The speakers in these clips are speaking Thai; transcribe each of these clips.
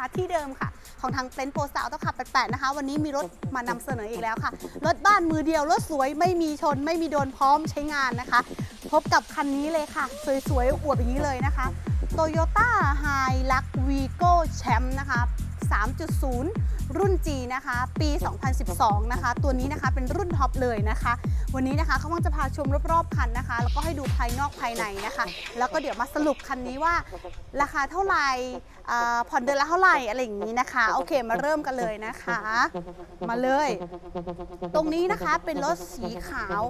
นะคะที่เดิมค่ะ ของทางเต็นท์โปรสาวต้องขับ88นะคะ วันนี้มีรถมานำเสนออีกแล้วค่ะ รถบ้านมือเดียว รถสวยไม่มีชน ไม่มีโดนพร้อมใช้งานนะคะ พบกับคันนี้เลยค่ะ สวยๆอวบอย่างนี้เลยนะคะ Toyota Hilux Vigo Champ นะคะ3.0 รุ่น G นะคะ ปี 2012 นะคะ ตัวนี้นะคะเป็นรุ่นท็อปเลยนะคะ วันนี้นะคะเขากำลังจะพาชมรอบๆคันนะคะ แล้วก็ให้ดูภายนอกภายในนะคะ แล้วก็เดี๋ยวมาสรุปคันนี้ว่า ราคาเท่าไหร่ผ่อนเดือนละเท่าไหร่อะไรอย่างนี้นะคะ โอเคมาเริ่มกันเลยนะคะ มาเลย ตรงนี้นะคะเป็นรถสีขาว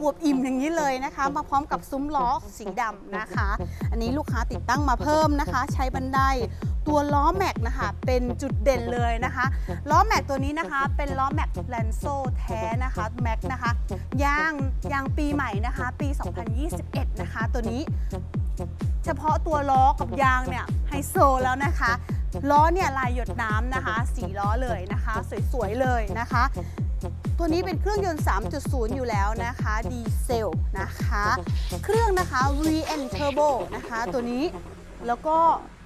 อวบอิ่มอย่างนี้เลยนะคะ มาพร้อมกับซุ้มล้อสีดำนะคะ อันนี้ลูกค้าติดตั้งมาเพิ่มนะคะ ใช้บันได ตัวล้อแม็กนะคะ เป็นจุดเด่นเลยนะคะ ล้อแม็กตัวนี้นะคะ เป็นล้อแม็กแลนโซแท้นะคะแม็กนะคะยางยางปีใหม่นะคะ ปี 2021 นะคะ ตัวนี้ เฉพาะตัวล้อกับยางเนี่ยไฮโซแล้วนะคะล้อเนี่ยลายหยดน้ำนะคะสีล้อเลยนะคะ สวยๆเลยนะคะ ตัวนี้เป็นเครื่องยนต์ 3.0 อยู่แล้วนะคะ ดีเซลนะคะ เครื่องนะคะ VN Turbo นะคะ ตัวนี้ แล้วก็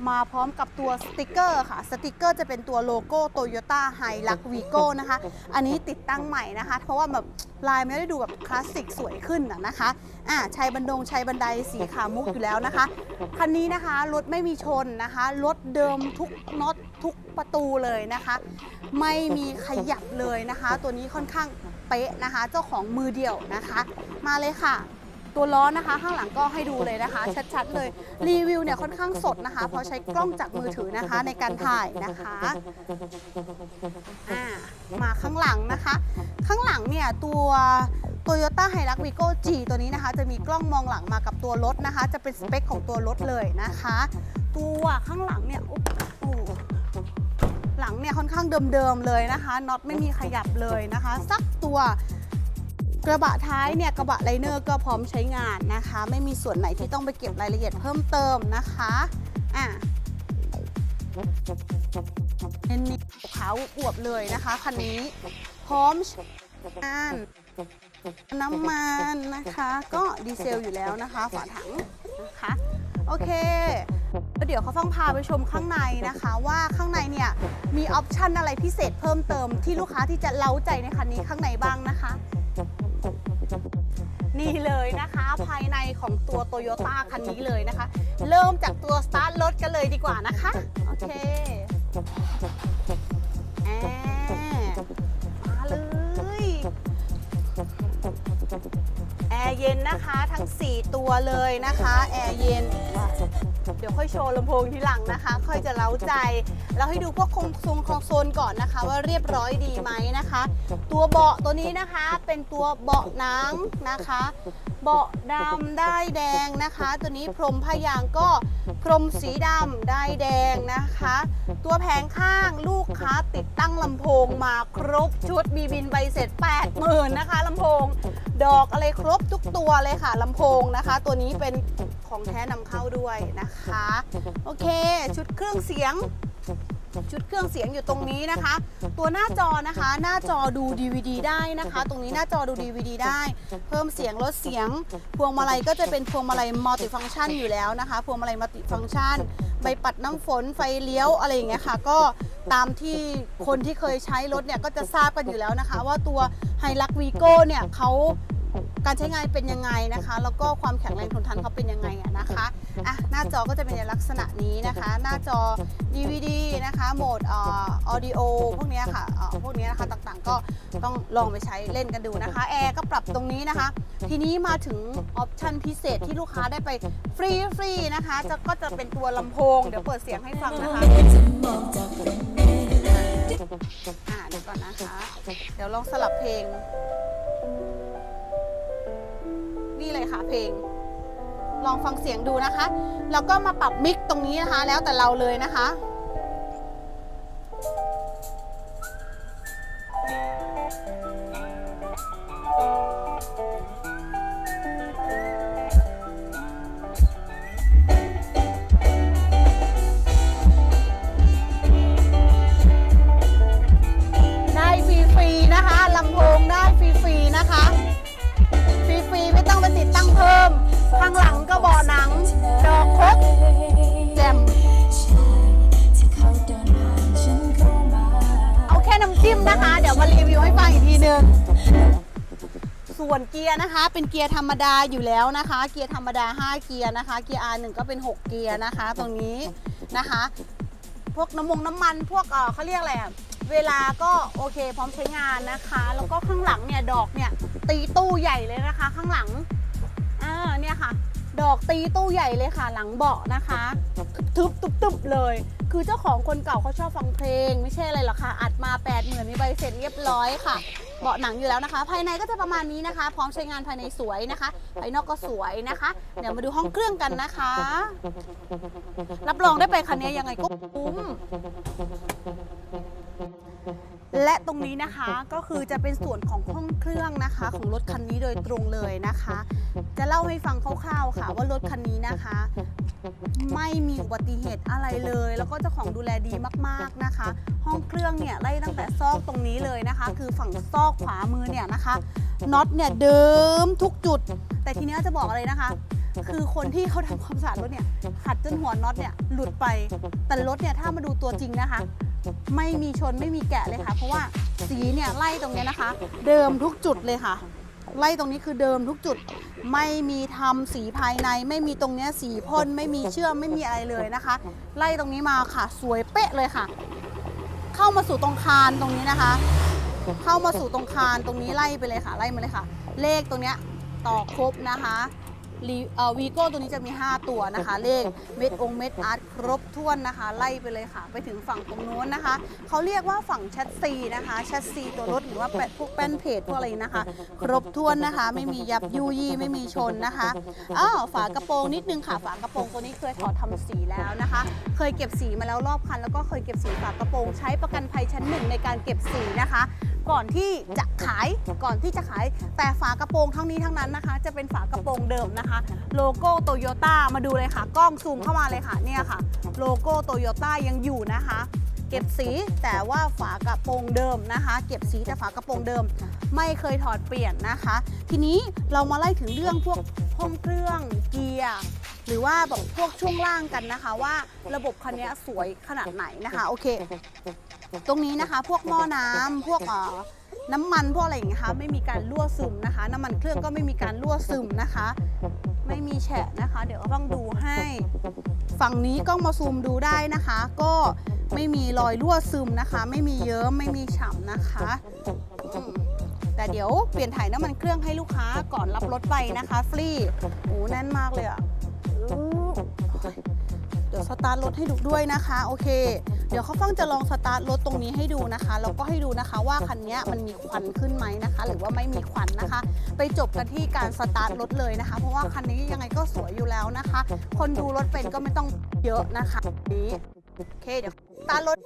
มาพร้อมกับตัวสติกเกอร์ค่ะ สติกเกอร์จะเป็นตัวโลโก้ Toyota Hilux Vigo นะคะ อันนี้ติดตั้งใหม่นะคะ เพราะว่าแบบลายมันได้ดูแบบคลาสสิกสวยขึ้นนะนะคะอ่าชัยบันดงชัยบันไดสีขาวมุกอยู่แล้วนะคะ คันนี้นะคะรถไม่มีชนนะคะ รถเดิมทุกน็อตทุกประตูเลยนะคะ ไม่มีขยับเลยนะคะ ตัวนี้ค่อนข้างเป๊ะนะคะ เจ้าของมือเดียวนะคะ มาเลยค่ะ ตัวล้อนะคะข้างหลังก็ให้ดูเลยนะคะ ชัดๆเลยรีวิวเนี่ยค่อนข้างสดนะคะ เพราะใช้กล้องจากมือถือนะคะในการถ่ายนะคะอ่ามาข้างหลังนะคะ ข้างหลังเนี่ยตัว Toyota Hilux Vigo G ตัวนี้นะคะ จะมีกล้องมองหลังมากับตัวรถนะคะ จะเป็นสเปคของตัวรถเลยนะคะ ตัวข้างหลังเนี่ยโอ้โหหลังเนี่ยค่อนข้างเดิมๆเลยนะคะน็อตไม่มีขยับเลยนะคะ สักตัว กระบะท้ายเนี่ยกระบะไลเนอร์ก็พร้อมใช้งานนะคะ ไม่มีส่วนไหนที่ต้องไปเก็บรายละเอียดเพิ่มเติมนะคะอะเน้นๆขาวอวบเลยนะคะคันนี้พร้อมช้งานน้ำมันนะคะ ก็ดีเซลอยู่แล้วนะคะฝาถังนะคะโอเคแล้วเดี๋ยวเขาฟังพาไปชมข้างในนะคะ ว่าข้างในเนี่ยมีออปชันอะไรพิเศษเพิ่มเติมที่ลูกค้าที่จะเล้าใจในคันนี้ข้างในบ้างนะคะ นี่เลยนะคะ ภายในของตัวโตโยต้าคันนี้เลยนะคะ เริ่มจากตัวสตาร์ทรถกันเลยดีกว่านะคะ โอเคแอบมาเลยแอร์เย็นนะคะทั้ง 4 ตัวเลยนะคะ แอร์เย็น เดี๋ยวค่อยโชว์ลำโพงทีหลังนะคะ ค่อยจะเล้าใจแล้วให้ดูพวกคงทรงคอนโซลก่อนนะคะ ว่าเรียบร้อยดีไหมนะคะ ตัวเบาะตัวนี้นะคะเป็นตัวเบาะหนังนะคะ เบาะดำได้แดงนะคะ ตัวนี้พรมพยางก็พรมสีดำได้แดงนะคะ ตัวแผงข้างลูกค้าติดตั้งลำโพงมาครบชุดมีบินใบเสร็จ8 0,000นะคะลำโพง ดอกอะไรครบทุกตัวเลยค่ะลำโพงนะคะ ตัวนี้เป็น ของแท้นำเข้าด้วยนะคะ โอเค ชุดเครื่องเสียง ชุดเครื่องเสียงอยู่ตรงนี้นะคะ ตัวหน้าจอนะคะ หน้าจอดู DVD ได้นะคะ ตรงนี้หน้าจอดู DVD ได้ เพิ่มเสียงลดเสียง พวงมาลัยก็จะเป็นพวงมาลัยมัลติฟัง c t ชันอยู่แล้วนะคะ พวงมาลัยมัลติฟัง c t ชันใบปัดน้ำฝนไฟเลี้ยวอะไรอย่างเงี้ยค่ะ ก็ตามที่คนที่เคยใช้รถเนี่ยก็จะทราบกันอยู่แล้วนะคะ ว่าตัวไฮลักวีโก้เนี่ยเขา การใช้งานเป็นยังไงนะคะ แล้วก็ความแข็งแรงทนทานเขาเป็นยังไงอะนะคะอะหน้าจอก็จะเป็นในลักษณะนี้นะคะ หน้าจอ DVD นะคะโหมดออดิโอพวกเนี้ยค่ะอ่พวกเนี้ยนะคะต่างๆ ก็ต้องลองไปใช้เล่นกันดูนะคะแอร์ก็ปรับตรงนี้นะคะ ทีนี้มาถึงออปชันพิเศษที่ลูกค้าได้ไปฟรีฟรีๆนะคะจะก็จะเป็นตัวลำโพง เดี๋ยวเปิดเสียงให้ฟังนะคะอ่าเดี๋ยวก่อนนะคะ เดี๋ยวลองสลับเพลง เลยค่ะเพลง ลองฟังเสียงดูนะคะ แล้วก็มาปรับมิกตรงนี้นะคะ แล้วแต่เราเลยนะคะ ส่วนเกียร์นะคะ เป็นเกียร์ธรรมดาอยู่แล้วนะคะ เกียร์ธรรมดา 5 เกียร์นะคะ เกียร์ R1 ก็เป็น 6 เกียร์นะคะ ตรงนี้นะคะ พวกน้ำมงน้ำมันพวกเออเขาเรียกอะไรอะเวลาก็โอเคพร้อมใช้งานนะคะ แล้วก็ข้างหลังเนี่ยดอกเนี่ยตีตู้ใหญ่เลยนะคะ ข้างหลังอ่าเนี่ยค่ะ ดอกตีตู้ใหญ่เลยค่ะ หลังเบาะนะคะทึบๆตุบๆเลย คือเจ้าของคนเก่าเขาชอบฟังเพลง ไม่ใช่อะไรหรอกค่ะ อัดมา8ปดหมื่นมีใบเสร็จเรียบร้อยค่ะ เบาะหนังอยู่แล้วนะคะ ภายในก็จะประมาณนี้นะคะ พร้อมใช้งานภายในสวยนะคะ ภายนอกก็สวยนะคะ เดี๋ยวมาดูห้องเครื่องกันนะคะ รับรองได้ไปคันนี้ยังไงก็คุ้ม และตรงนี้นะคะก็คือจะเป็นส่วนของห้องเครื่องนะคะ ของรถคันนี้โดยตรงเลยนะคะ จะเล่าให้ฟังคร่าวๆค่ะ ว่ารถคันนี้นะคะ ไม่มีอุบัติเหตุอะไรเลย แล้วก็เจ้าของดูแลดีมากๆนะคะ ห้องเครื่องเนี่ยไล่ตั้งแต่ซอกตรงนี้เลยนะคะ คือฝั่งซอกขวามือเนี่ยนะคะน็อตเนี่ยเดิมทุกจุด แต่ทีนี้จะบอกอะไรนะคะ คือคนที่เขาทำความสะอาดรถเนี่ยขัดจนหัวน็อตเนี่ยหลุดไป แต่รถเนี่ยถ้ามาดูตัวจริงนะคะ ไม่มีชนไม่มีแกะเลยค่ะ เพราะว่าสีเนี่ยไล่ตรงเนี้ยนะคะ เดิมทุกจุดเลยค่ะ ไล่ตรงนี้คือเดิมทุกจุด ไม่มีทำสีภายใน ไม่มีตรงเนี้ยสีพ่นไม่มีเชื่อมไม่มีอะไรเลยนะคะ ไล่ตรงนี้มาค่ะ สวยเป๊ะเลยค่ะ เข้ามาสู่ตรงคานตรงนี้นะคะ เข้ามาสู่ตรงคานตรงนี้ไล่ไปเลยค่ะ ไล่มาเลยค่ะ เลขตรงเนี้ยต่อครบนะคะ วีโก้ตัวนี้จะมี 5 ตัวนะคะ เลขเม็ดองค์เม็ดอาร์ตครบถ้วนนะคะ ไล่ไปเลยค่ะ ไปถึงฝั่งตรงนู้นนะคะเขาเรียกว่าฝั่งแชสซีนะคะแชสซีตัวรถหรือว่าแปะพวกแป้นเพจพวกอะไรนะคะ ครบถ้วนนะคะ ไม่มียับยุยี่ไม่มีชนนะคะอ้าวฝากระโปรงนิดนึงค่ะ ฝากระโปรงตัวนี้เคยถอดทำสีแล้วนะคะ เคยเก็บสีมาแล้วรอบคัน แล้วก็เคยเก็บสีฝากระโปรงใช้ประกันภัยชั้นหนึ่งในการเก็บสีนะคะก่อนที่จะขายก่อนที่จะขาย แต่ฝากระโปรงทั้งนี้ทั้งนั้นนะคะ จะเป็นฝากระโปรงเดิมนะคะ โลโก้โตโยต้ามาดูเลยค่ะกล้องซูมเข้ามาเลยค่ะเนี่ยค่ะ โลโก้โตโยต้ายังอยู่นะคะ เก็บสีแต่ว่าฝากระโปรงเดิมนะคะ เก็บสีแต่ฝากระโปรงเดิม ไม่เคยถอดเปลี่ยนนะคะ ทีนี้เรามาไล่ถึงเรื่องพวกห้องเครื่องเกียร์ หรือว่าแบบพวกช่วงล่างกันนะคะ ว่าระบบคันนี้สวยขนาดไหนนะคะโอเค ตรงนี้นะคะ พวกหม้อน้ำพวกเอ่อน้ำมันพวกอะไรอย่างเงี้ยค่ะไม่มีการรั่วซึมนะคะ น้ำมันเครื่องก็ไม่มีการรั่วซึมนะคะ ไม่มีแฉะนะคะ เดี๋ยวก็ต้องดูให้ ฝั่งนี้กล้องมาซูมดูได้นะคะ ก็ไม่มีรอยรั่วซึมนะคะ ไม่มีเยิ้มไม่มีฉ่ำนะคะอืมแต่เดี๋ยวเปลี่ยนถ่ายน้ำมันเครื่องให้ลูกค้าก่อนรับรถไปนะคะ ฟรีโอ้แน่นมากเลยอะอู้ เดี๋ยวสตาร์ทรถให้ดูด้วยนะคะโอเค เดี๋ยวเขาฟังจะลองสตาร์ทรถตรงนี้ให้ดูนะคะแล้วก็ให้ดูนะคะว่าคันนี้มันมีควันขึ้นไหมนะคะ หรือว่าไม่มีควันนะคะ ไปจบกันที่การสตาร์ทรถเลยนะคะ เพราะว่าคันนี้ยังไงก็สวยอยู่แล้วนะคะ คนดูรถเป็นก็ไม่ต้องเยอะนะคะนี้โอเคเดี๋ยวสตาร์ทรถ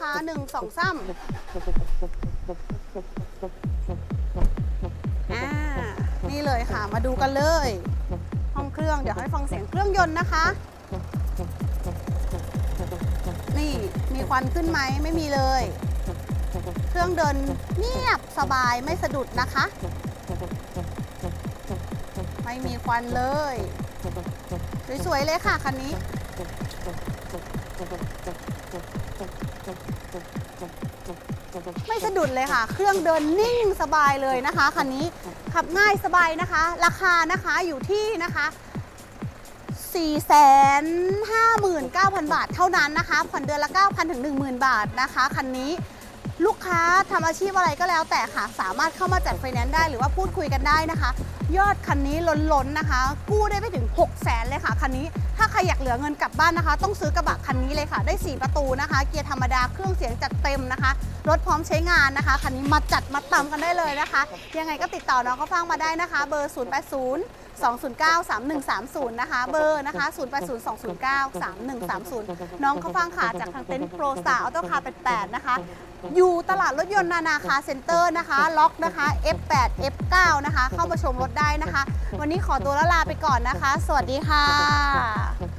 ค่ะหนึ่งสองสามอ่านี่เลยค่ะมาดูกันเลย ห้องเครื่อง เดี๋ยวให้ฟังเสียงเครื่องยนต์นะคะ นี่มีควันขึ้นไหมไม่มีเลย เครื่องเดินเงียบสบายไม่สะดุดนะคะ ไม่มีควันเลย สวยๆเลยค่ะคันนี้ ไม่สะดุดเลยค่ะ เครื่องเดินนิ่งสบายเลยนะคะคันนี้ขับง่ายสบายนะคะ ราคานะคะอยู่ที่นะคะ459,000 บาทเท่านั้นนะคะ ผ่อนเดือนละ 9,000 ถึง 10,000 บาทนะคะ คันนี้ลูกค้าทำอาชีพอะไรก็แล้วแต่ค่ะ สามารถเข้ามาจัดไฟแนนซ์ได้หรือว่าพูดคุยกันได้นะคะ ยอดคันนี้ล้นๆนะคะ กู้ได้ไปถึง 6 0 0 0 0เลยค่ะคันนี้ ถ้าใครอยากเหลือเงินกลับบ้านนะคะ ต้องซื้อกระบะคันนี้เลยค่ะ ได้ 4 ประตูนะคะ เกียร์ธรรมดาเครื่องเสียงจัดเต็มนะคะ รถพร้อมใช้งานนะคะ คันนี้มาจัดมาตำกันได้เลยนะคะ ยังไงก็ติดต่อน้องก็ฟังมาได้นะคะ เบอร์ 080 209 3130 นะคะ เบอร์นะคะ 080 209 3130 น้องเขาฟังค่ะจากทางเต็นท์โปรสตาร์ออโต้คาร์88นะคะ อยู่ตลาดรถยนต์นานาคาเซ็นเตอร์นะคะ ล็อกนะคะ F8 F9 นะคะ เข้ามาชมรถได้นะคะ วันนี้ขอตัวแล้วลาไปก่อนนะคะ สวัสดีค่ะ